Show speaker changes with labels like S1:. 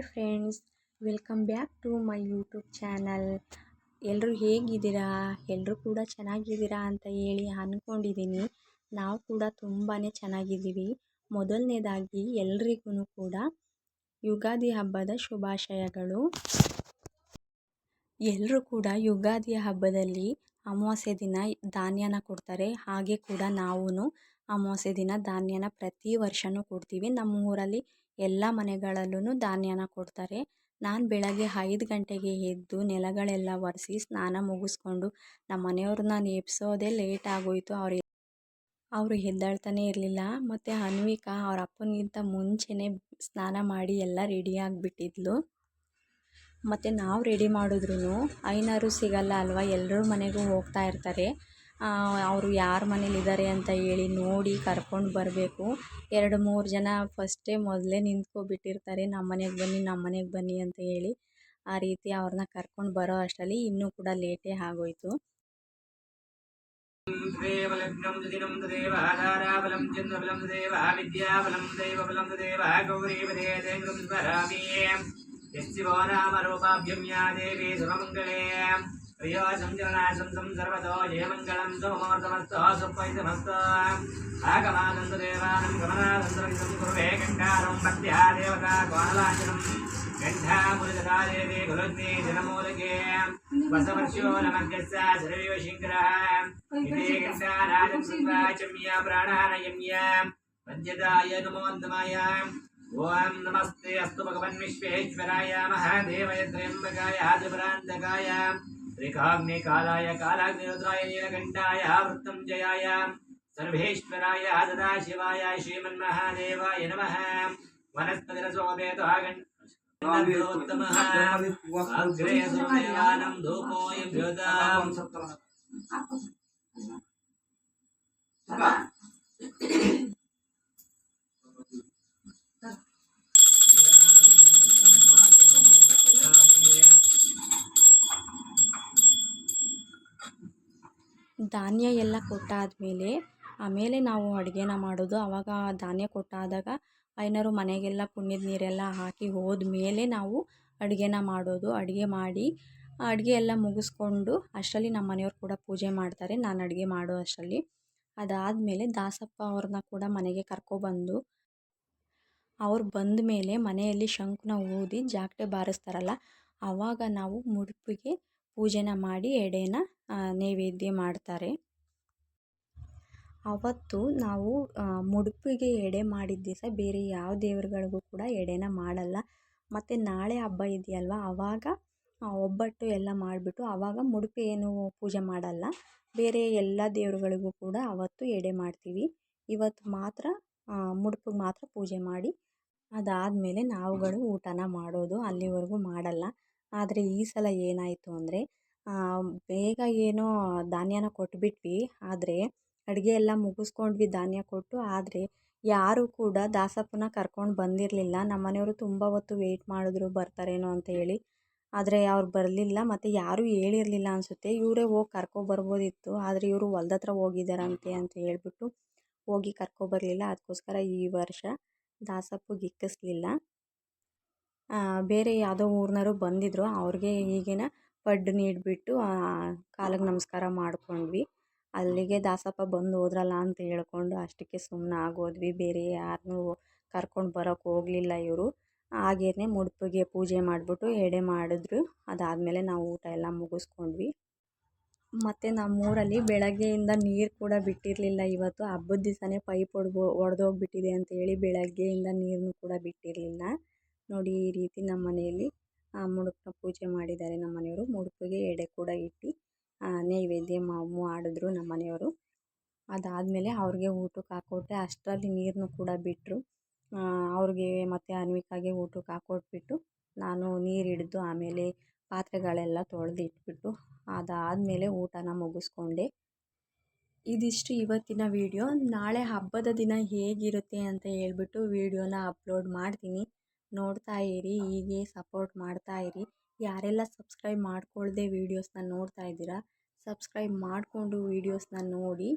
S1: Hi friends welcome back to my YouTube channel ಎಲ್ಲರೂ ಹೇಗಿದ್ದೀರಾ? ಎಲ್ಲರೂ ಕೂಡ ಚೆನ್ನಾಗಿದ್ದೀರಾ ಅಂತ ಹೇಳಿ ಅಂದ್ಕೊಂಡಿದ್ದೀನಿ ನಾವು ಕೂಡ ತುಂಬಾ ಚೆನ್ನಾಗಿದ್ದೀವಿ. ಮೊದಲನೇದಾಗಿ ಎಲ್ರಿಗೂ ಕೂಡ ಯುಗಾದಿ ಹಬ್ಬದ ಶುಭಾಶಯಗಳು. ಎಲ್ಲರೂ ಕೂಡ ಯುಗಾದಿ ಹಬ್ಬದಲ್ಲಿ ಅಮಾವಾಸ್ಯೆ ದಿನ ಧಾನ್ಯನ ಕೊಡ್ತಾರೆ. ಹಾಗೆ ಕೂಡ ನಾವು ಅಮಾವಾಸ್ಯೆ ದಿನ ಧಾನ್ಯನ ಪ್ರತಿ ವರ್ಷವೂ ಕೊಡ್ತೀವಿ. ನಮ್ಮ ಊರಲ್ಲಿ ಎಲ್ಲ ಮನೆಗಳಲ್ಲೂ ಧಾನ್ಯನ ಕೊಡ್ತಾರೆ. ನಾನು ಬೆಳಗ್ಗೆ ಐದು ಗಂಟೆಗೆ ಎದ್ದು ನೆಲಗಳೆಲ್ಲ ಒರೆಸಿ ಸ್ನಾನ ಮುಗಿಸ್ಕೊಂಡು ನಮ್ಮ ಮನೆಯವ್ರನ್ನ ಎಬ್ಸೋದೇ ಲೇಟ್ ಆಗೋಯಿತು. ಅವ್ರು ಅವರು ಹೆದ್ದಾಳ್ತಾನೆ ಇರಲಿಲ್ಲ. ಮತ್ತು ಅನ್ವಿಕಾ ಅವ್ರ ಅಪ್ಪನಿಗಿಂತ ಮುಂಚೆನೇ ಸ್ನಾನ ಮಾಡಿ ಎಲ್ಲ ರೆಡಿ ಆಗಿಬಿಟ್ಟಿದ್ಲು. ಮತ್ತು ನಾವು ರೆಡಿ ಮಾಡಿದ್ರೂ ಐನಾರು ಸಿಗಲ್ಲ ಅಲ್ವಾ? ಎಲ್ಲರೂ ಮನೆಗೂ ಹೋಗ್ತಾ ಇರ್ತಾರೆ. ಅವರು ಯಾರ ಮನೆಲಿದ್ದಾರೆ ಅಂತ ಹೇಳಿ ನೋಡಿ ಕರ್ಕೊಂಡು ಬರಬೇಕು. ಎರಡು, ಮೂರು ಜನ ಫಸ್ಟೇ ಮೊದಲೇ ನಿಂತ್ಕೊಬಿಟ್ಟಿರ್ತಾರೆ. ನಮ್ಮ ಮನೆಗೆ ಬನ್ನಿ ನಮ್ಮ ಮನೆಗೆ ಬನ್ನಿ ಅಂತ ಹೇಳಿ ಆ ರೀತಿ ಅವ್ರನ್ನ ಕರ್ಕೊಂಡು ಬರೋ ಅಷ್ಟರಲ್ಲಿ ಇನ್ನೂ ಕೂಡ ಲೇಟೇ ಆಗೋಯ್ತು.
S2: ದೇವಿ ప్రియోసం జనాశంసం సర్వతో ఏ మంగళం సోమోతమస్తో సుపైతమస్తో ఆగమానంద దేవానం గమనానందరం కురువే గంగారం భక్త్యా దేవత కోణలాచనం గంధాములదాదేవి గురుద్వే జనమూలకే వసవర్షో నమగ్గస్య శరవేవ శంకరః ఇదే గంగానాదృత్వాచమ్య ప్రాణానయమ్య పద్యదాయ నమోంతమాయ ఓం నమస్తే అస్తు భగవన్విశ్వేశ్వరాయ మహాదేవయ త్రయంబకాయ త్రిపురాంతకాయ त्रिकाग्ने कालाय कालाग्निरुद्राय नीलकण्ठाय वृत्तञ्जयाय सर्वेश्वराय सदाशिवाय श्रीमन्महादेवाय नमः वनस्पतिरसोपेतोत्तमः अग्रे सोमेवानं धूपोऽयभ्युताम् Bye.
S1: ಧಾನ್ಯ ಎಲ್ಲ ಕೊಟ್ಟಾದಮೇಲೆ ಆಮೇಲೆ ನಾವು ಅಡುಗೆನ ಮಾಡೋದು. ಆವಾಗ ಧಾನ್ಯ ಕೊಟ್ಟಾದಾಗ ಏನಾದ್ರು ಮನೆಗೆಲ್ಲ ಪುಣ್ಯದ ನೀರೆಲ್ಲ ಹಾಕಿ ಹೋದ್ಮೇಲೆ ನಾವು ಅಡುಗೆನ ಮಾಡೋದು. ಅಡುಗೆ ಮಾಡಿ ಅಡುಗೆ ಎಲ್ಲ ಮುಗಿಸ್ಕೊಂಡು ಅಷ್ಟರಲ್ಲಿ ನಮ್ಮ ಮನೆಯವ್ರು ಕೂಡ ಪೂಜೆ ಮಾಡ್ತಾರೆ. ನಾನು ಅಡುಗೆ ಮಾಡೋ ಅಷ್ಟರಲ್ಲಿ. ಅದಾದಮೇಲೆ ದಾಸಪ್ಪ ಅವ್ರನ್ನ ಕೂಡ ಮನೆಗೆ ಕರ್ಕೊಬಂದು ಅವ್ರು ಬಂದ ಮೇಲೆ ಮನೆಯಲ್ಲಿ ಶಂಖನ ಊದಿ ಜಾಗಟೆ ಬಾರಿಸ್ತಾರಲ್ಲ ಆವಾಗ ನಾವು ಮುಡುಪಿಗೆ ಪೂಜೆನ ಮಾಡಿ ಎಡೆನ ನೈವೇದ್ಯ ಮಾಡ್ತಾರೆ. ಅವತ್ತು ನಾವು ಮುಡುಪಿಗೆ ಎಡೆ ಮಾಡಿದ ದಿವಸ ಬೇರೆ ಯಾವ ದೇವರುಗಳಿಗೂ ಕೂಡ ಎಡೆನ ಮಾಡಲ್ಲ. ಮತ್ತು ನಾಳೆ ಹಬ್ಬ ಇದೆಯಲ್ವ ಆವಾಗ ಒಬ್ಬಟ್ಟು ಎಲ್ಲ ಮಾಡಿಬಿಟ್ಟು ಆವಾಗ ಮುಡುಪಿ ಏನು ಪೂಜೆ ಮಾಡಲ್ಲ. ಬೇರೆ ಎಲ್ಲ ದೇವರುಗಳಿಗೂ ಕೂಡ ಅವತ್ತು ಎಡೆ ಮಾಡ್ತೀವಿ. ಇವತ್ತು ಮಾತ್ರ ಮುಡುಪಿಗೆ ಮಾತ್ರ ಪೂಜೆ ಮಾಡಿ, ಅದಾದಮೇಲೆ ನಾವುಗಳು ಊಟನ ಮಾಡೋದು ಅಲ್ಲಿವರೆಗೂ ಮಾಡಲ್ಲ. ಆದರೆ ಈ ಸಲ ಏನಾಯಿತು ಅಂದರೆ ಬೇಗ ಏನೋ ಧಾನ್ಯನ ಕೊಟ್ಬಿಟ್ವಿ. ಆದರೆ ಅಡುಗೆ ಎಲ್ಲ ಮುಗಿಸ್ಕೊಂಡ್ವಿ ಧಾನ್ಯ ಕೊಟ್ಟು. ಆದರೆ ಯಾರೂ ಕೂಡ ದಾಸಪ್ಪನ ಕರ್ಕೊಂಡು ಬಂದಿರಲಿಲ್ಲ. ನಮ್ಮ ಮನೆಯವರು ತುಂಬ ಹೊತ್ತು ವೆಯ್ಟ್ ಮಾಡಿದ್ರು ಬರ್ತಾರೇನೋ ಅಂತ ಹೇಳಿ. ಆದರೆ ಅವ್ರು ಬರಲಿಲ್ಲ ಮತ್ತು ಯಾರೂ ಹೇಳಿರಲಿಲ್ಲ ಅನಿಸುತ್ತೆ. ಇವರೇ ಹೋಗಿ ಕರ್ಕೊಬರ್ಬೋದಿತ್ತು ಆದರೆ ಇವರು ಹೊಲ್ದ ಹತ್ರ ಹೋಗಿದ್ದಾರಂತೆ ಅಂತ ಹೇಳ್ಬಿಟ್ಟು ಹೋಗಿ ಕರ್ಕೊಬರಲಿಲ್ಲ ಅದಕ್ಕೋಸ್ಕರ ಈ ವರ್ಷ ದಾಸಪ್ಪಗೆ ಇಕ್ಕಿಸ್ಲಿಲ್ಲ. ಬೇರೆ ಯಾವುದೋ ಊರಿನವ್ರು ಬಂದಿದ್ದರು ಅವ್ರಿಗೆ ಈಗಿನ ಪಡ್ಡು ನೀಡಿಬಿಟ್ಟು ಕಾಲಿಗೆ ನಮಸ್ಕಾರ ಮಾಡಿಕೊಂಡ್ವಿ ಅಲ್ಲಿಗೆ ದಾಸಪ್ಪ ಬಂದು ಹೋದ್ರಲ್ಲ ಅಂತ ಹೇಳ್ಕೊಂಡು ಅಷ್ಟಕ್ಕೆ ಸುಮ್ಮನೆ ಆಗೋದ್ವಿ ಬೇರೆ ಯಾರನ್ನೂ ಕರ್ಕೊಂಡು ಬರೋಕ್ಕೆ ಹೋಗಲಿಲ್ಲ ಇವರು ಹಾಗೇನೆ ಮುಡುಪಿಗೆ ಪೂಜೆ ಮಾಡಿಬಿಟ್ಟು ಎಡೆ ಮಾಡಿದ್ರು ಅದಾದಮೇಲೆ ನಾವು ಊಟ ಎಲ್ಲ ಮುಗಿಸ್ಕೊಂಡ್ವಿ ಮತ್ತು ನಮ್ಮೂರಲ್ಲಿ ಬೆಳಗ್ಗೆಯಿಂದ ನೀರು ಕೂಡ ಬಿಟ್ಟಿರಲಿಲ್ಲ ಇವತ್ತು ಹಬ್ಬದ ದಿವಸನೇ ಪೈಪ್ ಒಡ್ಬೋ ಒಡೆದೋಗ್ಬಿಟ್ಟಿದೆ ಅಂತೇಳಿ ಬೆಳಗ್ಗೆಯಿಂದ ನೀರನ್ನು ಕೂಡ ಬಿಟ್ಟಿರಲಿಲ್ಲ ನೋಡಿ ಈ ರೀತಿ ನಮ್ಮ ಮನೆಯಲ್ಲಿ ಮುಡುಕನ ಪೂಜೆ ಮಾಡಿದ್ದಾರೆ ನಮ್ಮ ಮನೆಯವರು. ಮುಡುಪಿಗೆ ಎಡೆ ಕೂಡ ಇಟ್ಟು ನೈವೇದ್ಯ ಮಾಡಿದ್ರು ನಮ್ಮ ಮನೆಯವರು. ಅದಾದಮೇಲೆ ಅವ್ರಿಗೆ ಊಟಕ್ಕೆ ಹಾಕ್ಕೊಟ್ಟೆ ಅಷ್ಟರಲ್ಲಿ ನೀರನ್ನು ಕೂಡ ಬಿಟ್ಟರು ಅವ್ರಿಗೆ ಮತ್ತು ಅನ್ವಿಕಾಗೆ ಊಟಕ್ಕೆ ಹಾಕ್ಕೊಟ್ಬಿಟ್ಟು ನಾನು ನೀರು ಹಿಡ್ದು ಆಮೇಲೆ ಪಾತ್ರೆಗಳೆಲ್ಲ ತೊಳೆದು ಇಟ್ಬಿಟ್ಟು ಅದಾದಮೇಲೆ ಊಟನ ಮುಗಿಸ್ಕೊಂಡೆ. ಇದಿಷ್ಟು ಇವತ್ತಿನ ವೀಡಿಯೋ. ನಾಳೆ ಹಬ್ಬದ ದಿನ ಹೇಗಿರುತ್ತೆ ಅಂತ ಹೇಳ್ಬಿಟ್ಟು ವೀಡಿಯೋನ ಅಪ್ಲೋಡ್ ಮಾಡ್ತೀನಿ. ನೋಡ್ತಾ ಇರಿ, ಹೀಗೆ ಸಪೋರ್ಟ್ ಮಾಡ್ತಾ ಇರಿ. ಯಾರೆಲ್ಲ ಸಬ್ಸ್ಕ್ರೈಬ್ ಮಾಡ್ಕೊಳ್ಳದೆ ವೀಡಿಯೋಸ್ನ ನೋಡ್ತಾ ಇದ್ದೀರಾ, ಸಬ್ಸ್ಕ್ರೈಬ್ ಮಾಡಿಕೊಂಡು ವೀಡಿಯೋಸ್ನ ನೋಡಿ.